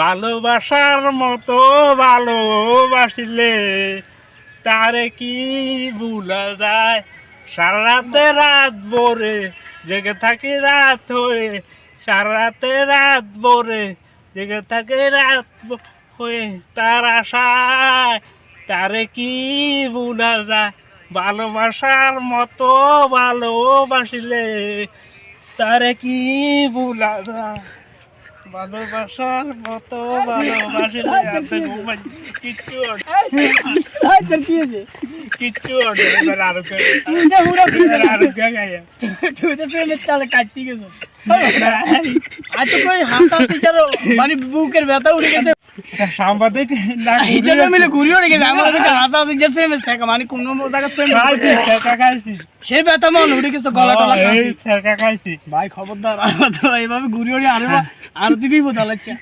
ভালোবাসার মতো ভালোবাসিলে, তারে কি ভুলা যায়? সারা রাতে রাত ভরে জেগে থাকি রাত হয়ে, সারা রাতে রাত ভরে জেগে থাকে রাত হয়ে, তার আশায় তারে কি ভুলা যায়? ভালোবাসার মতো ভালোবাসিলে, তারে কি ভুলা যায়? ভালোবাসার মতো ভালোবাসিলে আপনি ঘুমাই কিচ্ছু আচ্ছা কি কিচ্ছু আর আরও আর আরও গায়ে। তুই তো প্রেমের তালে কাটতে গেছো। আচ্ছা কই হাসা সিচার মানে বুকের ব্যথা উঠে গেছে। সাংবাদিক না হিচাবে মিলে ঘুরি উঠে গেছে আমার কাছে হাসা সিচার প্রেমের শেখা মানে কোন জায়গা প্রেম খাইছি হে ব্যথা মন উঠে গেছে গলা টলা এই খাইছি। ভাই খবরদার আমার তো এইভাবে ঘুরি উড়ে আরে আর দিবি বোঝা লাগছে